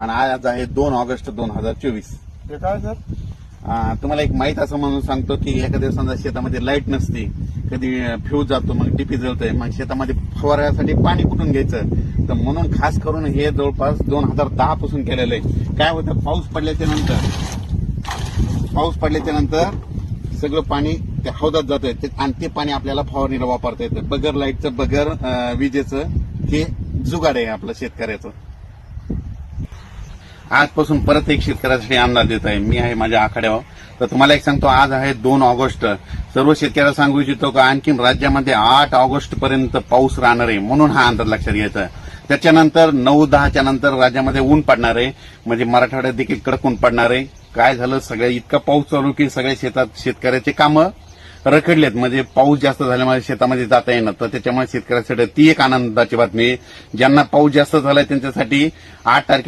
आणि आज आहे दोन ऑगस्ट दोन हजार चोवीस. काय सर? तुम्हाला एक माहीत असं म्हणून सांगतो की एका दिवसांचा शेतामध्ये लाइट नसते कधी फ्यूज जातो मग डीपी जळतोय मग शेतामध्ये फवारण्यासाठी पाणी कुठून घ्यायचं? तर म्हणून खास करून हे जवळपास दोन हजार दहा पासून केलेलं आहे. काय होतं? पाऊस पडल्याच्या नंतर पाऊस पडल्याच्या नंतर सगळं पाणी त्या हौदात जातंय. ते- आणि ते पाणी आपल्याला फवारणीला वापरता येतं. बगर लाईटचं बगर विजेचं हे जुगाड आहे आपलं शेतकऱ्याचं. आजपासून परत एक शेतकऱ्यासाठी अंदाज देत आहे. मी आहे माझ्या आखाड्यावर. तर तुम्हाला एक सांगतो आज आहे दोन ऑगस्ट. सर्व शेतकऱ्याला सांगू इच्छितो का आणखीन राज्यामध्ये आठ ऑगस्ट पर्यंत पाऊस राहणार आहे म्हणून हा अंदाज लक्षात घ्यायचा. त्याच्यानंतर नऊ दहाच्या नंतर राज्यामध्ये ऊन पडणार आहे. म्हणजे मराठवाड्यात देखील कडक ऊन पडणार आहे. काय झालं? सगळ्या इतका पाऊस चालू की सगळ्या शेतात शेतकऱ्याचे कामं रखडलेत. म्हणजे पाऊस जास्त झाल्यामुळे शेतामध्ये जाता येणार तर त्याच्यामुळे शेतकऱ्यासाठी ती एक आनंदाची बातमी ज्यांना पाऊस जास्त झालाय त्यांच्यासाठी आठ तारखे